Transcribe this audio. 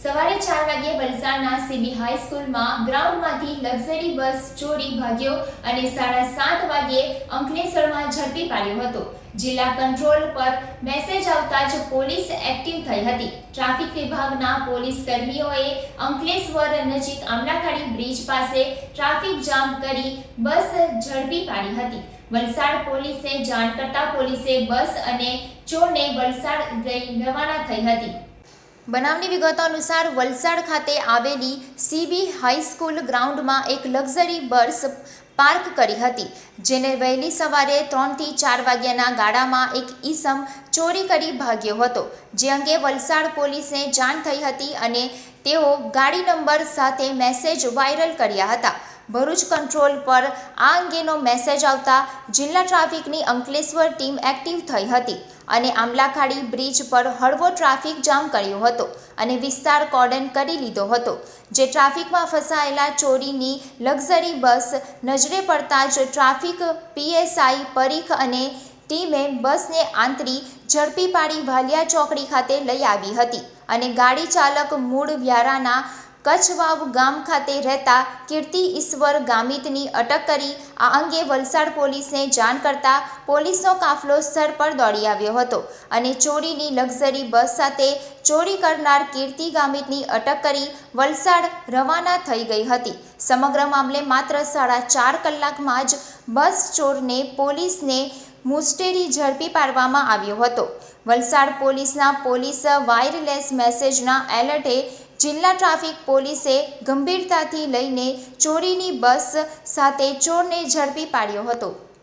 સવારે ચાર વાગ્યે વલસાડના સીબી હાઈસ્કૂલમાં ગ્રાઉન્ડમાંથી લક્ઝરી બસ ચોરી ભાગ્યો અને સાડા સાત વાગ્યે અંકલેશ્વરમાં ઝડપી પાડ્યો હતો. જિલ્લા કંટ્રોલ પર મેસેજ આવતા જ પોલીસ એક્ટિવ થઈ હતી. ટ્રાફિક વિભાગના પોલીસ કર્મીઓએ અંકલેશ્વર નજીક આમલાખાડી બ્રિજ પાસે ટ્રાફિક જામ કરી બસ ઝડપી પાડી હતી. વલસાડ પોલીસે જાણ કરતા પોલીસે બસ અને ચોરને વલસાડ લઈ રવાના થઈ હતી. બનાવની વિગતો અનુસાર વલસાડ ખાતે આવેલી સીબી હાઈસ્કૂલ ગ્રાઉન્ડમાં એક લક્ઝરી બસ પાર્ક કરી હતી, જેને વહેલી સવારે ત્રણથી ચાર વાગ્યાના ગાડામાં એક ઈસમ ચોરી કરી ભાગ્યો હતો, જે અંગે વલસાડ પોલીસને જાણ થઈ હતી અને તેઓ ગાડી નંબર સાથે મેસેજ વાયરલ કર્યા હતા. ભરૂચ કંટ્રોલ પર આ અંગેનો મેસેજ આવતા જિલ્લા ટ્રાફિકની અંકલેશ્વર ટીમ એક્ટિવ થઈ હતી અને આમલાખાડી બ્રિજ પર હળવો ટ્રાફિક જામ કર્યો હતો અને વિસ્તાર કોર્ડન કરી લીધો હતો. જે ટ્રાફિકમાં ફસાયેલા ચોરીની લક્ઝરી બસ નજરે પડતા જ ટ્રાફિક પીએસઆઈ પરીખ અને ટીમે બસને આંતરી ઝડપી પાડી વાલિયા ચોકડી ખાતે લઈ આવી હતી અને ગાડી ચાલક મૂળ વ્યારાના કચ્છવાવ ગામ ખાતે રહેતા કીર્તિ ઈશ્વર ગામિતની અટક કરી આ અંગે વલસાડ પોલીસને જાણ કરતા પોલીસનો કાફલો સ્થળ પર દોડી આવ્યો હતો અને ચોરીની લક્ઝરી બસ સાથે ચોરી કરનાર કીર્તિ ગામિતની અટક કરી વલસાડ રવાના થઈ ગઈ હતી. સમગ્ર મામલે માત્ર સાડા ચાર કલાકમાં જ બસ ચોરને પોલીસને મુસ્ટેરી ઝડપી પાડવામાં આવ્યો હતો. વલસાડ પોલીસના પોલીસ વાયરલેસ મેસેજના એલર્ટે જિલ્લા ટ્રાફિક પોલીસે ગંભીરતાથી લઈને ચોરીની બસ સાથે ચોરને ઝડપી પાડ્યો હતો.